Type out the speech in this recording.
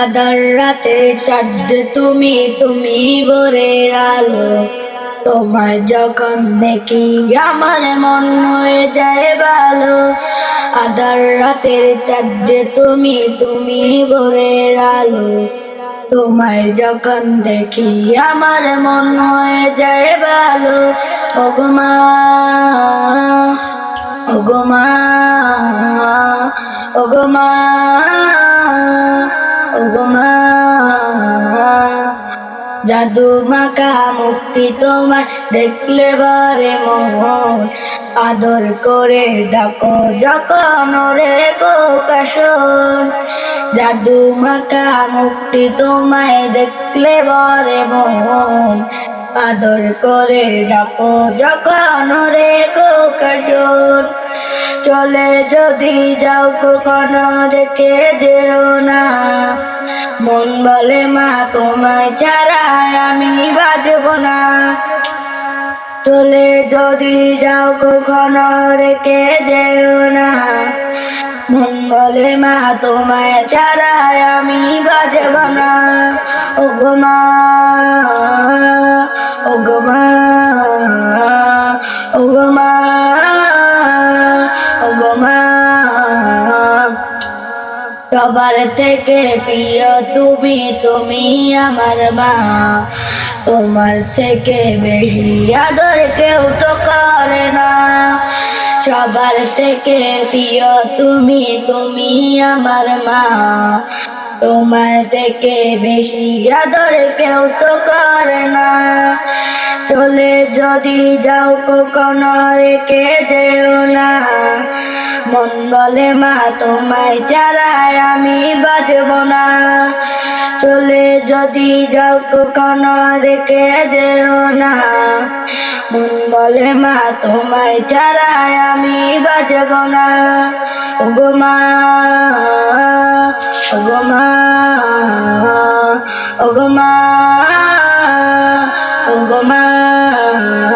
আদার রাতে চাঁদ তুমি তুমি ভোরের আলো। তোমায় যখন দেখি আমার মন হয়ে যায় ভালো। আদার রাতের চাঁদ তুমি তুমি ভোরের আলো। তোমায় যখন দেখি আমার মন হয়ে যায় ভালো। ওগুমা ওগুমা জাদু মাকা মুক্তি তোমায় দেখলে বারে মোহন আদর করে ডাকো যখন রে গো কাশন। জাদু মাকা মুক্তি তোমায় দেখলে বারে মোহন আদর করে ডাকো, যখন রে গো কাশন চলে যদি যাও, কখনো রেখে যেও না। মন বলে, মা, তোমায় ছাড়া আমি বাজব না। চলে যদি যাও, কখনো রেখে যেও না। মন বলে, মা, তোমায় ছাড়া আমি বাজব না। ও মা। সবার থেকে প্রিয় তুমি তুমি আমার মা। তোমার থেকে বেশি আদর কেউ তো করে না। সবার থেকে প্রিয় তুমি তুমি আমার মা। তোমার থেকে বেশি আদর কেউ তো করে না। চলে যদি যাও কখনো রেখে যেও না। মন বলে, মা, তোমায় চারায় আমি বাজব না। চলে যদি যাও কখনো রেখে যেও না। মন বলে, মা, তোমায় চারায় আমি বাজব না। ওগো মা ওগো মা ওগো মা। Oh my.